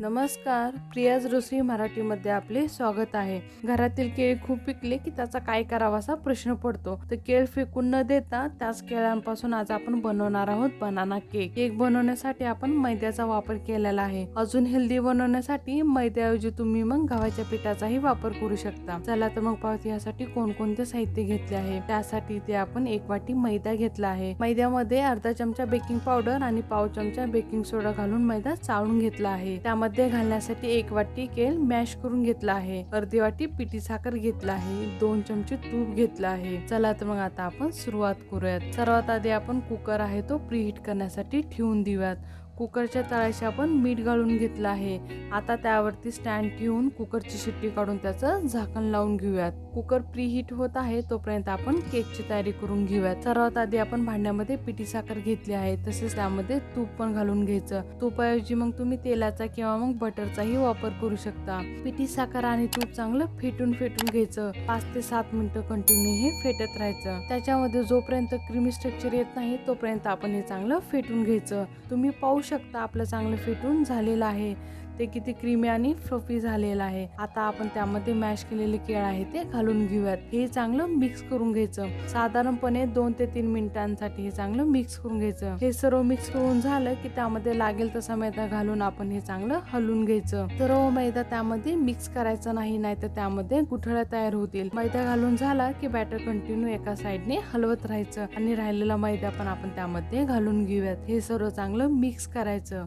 नमस्कार प्रियाज रसोई मराठीमध्ये आपले स्वागत आहे. घरातील केळी खूप पिकले की त्याचा काय करावा असा प्रश्न पडतो. तर केळ फेकून न देता त्याच केळ्यांपासून आज आपण बनवणार आहोत बनाना केक केक बनवण्यासाठी आपण मैद्याचा वापर केलेला आहे. अजून हेल्दी बनवण्यासाठी मैद्याऐवजी तुम्ही मग गव्हाच्या पिठाचाही वापर करू शकता. चला तर मग पाहतो यासाठी कोणकोणते साहित्य घेतले आहे. त्यासाठी इथे आपण एक वाटी मैदा घेतला आहे. मैद्यामध्ये अर्धा चमचा बेकिंग पावडर आणि पाव चमचा बेकिंग सोडा घालून मैदा चाळून घेतला आहे. त्यामध्ये घालण्यासाठी एक वाटी केल मॅश करून घेतला आहे. अर्धी वाटी पिठी साखर घेतला आहे. दोन चमचे तूप घेतलं आहे. चला तर मग आता आपण सुरुवात करूयात. सर्वात आधी आपण कुकर आहे तो प्रीहीट करण्यासाठी ठेवून देऊयात. कुकरच्या तळाशी आपण मीठ घालून घेतलं आहे. आता त्यावरती स्टँड ठेवून कुकरची शिट्टी काढून त्याचं झाकण लावून घेऊयात. कुकर प्रीहीट होत आहे तोपर्यंत आपण केकची तयारी करून घेऊयात. सर्वात आधी आपण भांड्यामध्ये पिठी साखर घेतली आहे तसेच त्यामध्ये तूप पण घालून घ्यायचं. तुपाऐवजी मग तुम्ही तेलाचा किंवा मग बटरचाही वापर करू शकता. पिठी साखर आणि तूप चांगलं फेटून फेटून घ्यायचं. पाच ते सात मिनिटं कंटिन्यू हे फेटत राहायचं. त्याच्यामध्ये जोपर्यंत क्रिमी स्ट्रक्चर येत नाही तोपर्यंत आपण हे चांगलं फेटून घ्यायचं. तुम्ही पाऊस शकता. आपलं चांगलं फिटून झालेलं आहे. ते किती क्रीमी आणि फ्लफी झालेलं आहे. आता आपण त्यामध्ये मॅश केलेले केळ आहे ते घालून घेऊयात. हे चांगलं मिक्स करून घ्यायचं. साधारणपणे दोन ते तीन मिनिटांसाठी हे चांगलं मिक्स करून घ्यायचं. हे सर्व मिक्स करून झालं की त्यामध्ये लागेल तसा मैदा घालून आपण हे चांगलं हलवून घ्यायचं. सर्व मैदा त्यामध्ये मिक्स करायचा नाही नाहीतर त्यामध्ये गुठळ्या तयार होतील. मैदा घालून झाला की बॅटर कंटिन्यू एका साइडने हलवत राहायचं आणि राहिलेला मैदा पण आपण त्यामध्ये घालून घेऊयात. हे सर्व चांगलं मिक्स करायचं.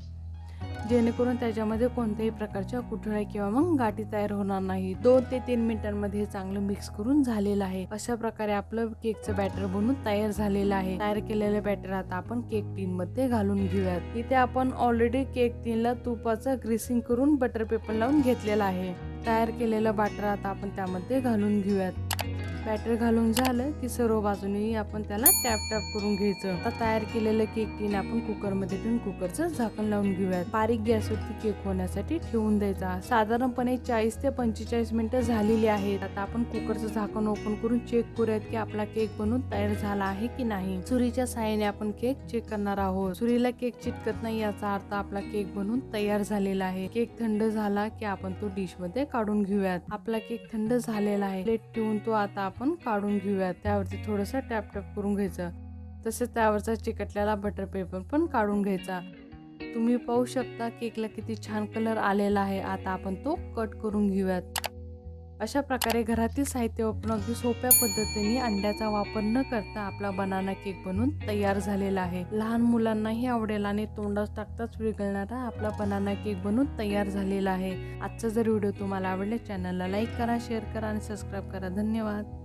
जेणेकरून त्याच्यामध्ये कोणत्याही प्रकारच्या कुठळ्या किंवा मग गाठी तयार होणार नाही. दोन ते तीन मिनिटांमध्ये हे चांगलं मिक्स करून झालेलं आहे. अशा प्रकारे आपलं केकचं बॅटर बनून तयार झालेलं आहे. तयार केलेलं बॅटर आता आपण केक टीन मध्ये घालून घेऊयात. इथे आपण ऑलरेडी केक टीनला तुपाचं ग्रीसिंग करून बटर पेपर लावून घेतलेला आहे. तयार केलेलं बॅटर आता आपण त्यामध्ये घालून घेऊयात. बॅटर घालून झालं की सर्व बाजूने आपण त्याला टॅप टॅप करून घ्यायचं. आता तयार केलेलं केक टीन आपण कुकरमध्ये ठेवून कुकरचं झाकण लावून घेऊयात. बारीक गॅसवरती केक होण्यासाठी ठेवून द्यायचा. साधारणपणे चाळीस ते पंचेचाळीस मिनिटं झालेली आहेत. आता आपण कुकरचं झाकण ओपन करून चेक करूयात की आपला केक बनून तयार झाला आहे की नाही. सुरीच्या साहाय्याने आपण केक चेक करणार आहोत. सुरीला केक चिटकत नाही याचा अर्थ आपला केक बनून तयार झालेला आहे. केक थंड झाला की आपण तो डिशमध्ये काढून घेऊयात. आपला केक थंड झालेला आहे. प्लेट ठेवून तो आता आपण काढून घेऊयात त्यावरती थोडंसं टॅप टॅप करून घ्यायचं. तसेच त्यावरचा चिकटलेला बटर पेपर पण काढून घ्यायचा. तुम्ही पाहू शकता केकला किती छान कलर आलेला आहे. आता आपण तो कट करून घेऊयात. अशा प्रकारे घरातील साहित्य वापरून अगदी सोप्या पद्धतीने अंड्याचा वापर न करता आपला बनाना केक बनून तयार झालेला आहे. लहान मुलांनाही आवडेल आणि तोंडात टाकताच विरघळणारा आपला बनाना केक बनून तयार झालेला आहे. आजचा जर व्हिडिओ तुम्हाला आवडला चॅनलला लाईक करा शेअर करा आणि सबस्क्राईब करा. धन्यवाद.